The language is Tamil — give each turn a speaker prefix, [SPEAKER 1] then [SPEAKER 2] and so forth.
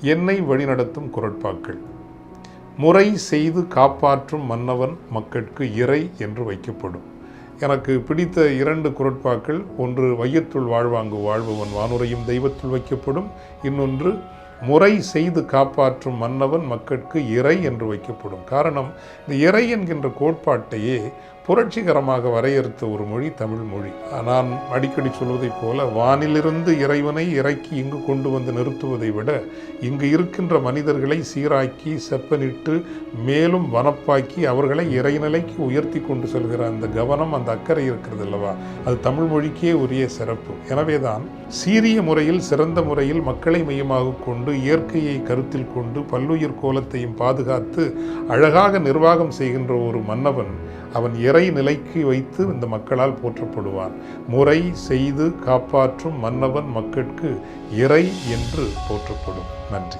[SPEAKER 1] என்னை வழிநடத்தும் குரட்பாக்கள். முறை செய்து காப்பாற்றும் மன்னவன் மக்கட்கு இறை என்று வைக்கப்படும். எனக்கு பிடித்த இரண்டு குரட்பாக்கள் ஒன்று வையத்துள் வாழ்வாங்கு வாழ்பவன் வானுரையும் தெய்வத்துள் வைக்கப்படும் இன்னொன்று முறை செய்து காப்பாற்றும் மன்னவன் மக்களுக்கு இறை என்று வைக்கப்படும். காரணம் இந்த இறை என்கின்ற கோட்பாட்டையே புரட்சிகரமாக வரையறுத்த ஒரு மொழி தமிழ் மொழி. நான் அடிக்கடி சொல்வதைப் போல வானிலிருந்து இறைவனை இறக்கி இங்கு கொண்டு வந்து நிறுத்துவதை விட இங்கு இருக்கின்ற மனிதர்களை சீராக்கி செப்பனிட்டு மேலும் வனப்பாக்கி அவர்களை இறைநிலைக்கு உயர்த்தி கொண்டு செல்கிற அந்த கவனம் அந்த அக்கறை இருக்கிறது அல்லவா? அது தமிழ் மொழிக்கே உரிய சிறப்பு. எனவேதான் சீரிய முறையில் சிறந்த முறையில் மக்களை மையமாக கொண்டு இயற்கையை கருத்தில் கொண்டு பல்லுயிர் கோலத்தையும் பாதுகாத்து அழகாக நிர்வாகம் செய்கின்ற ஒரு மன்னவன் அவன் இறை நிலைக்கு வைத்து இந்த மக்களால் போற்றப்படுவான். முறை செய்து காப்பாற்றும் மன்னவன் மக்கட்கு இறை என்று போற்றப்படும். நன்றி.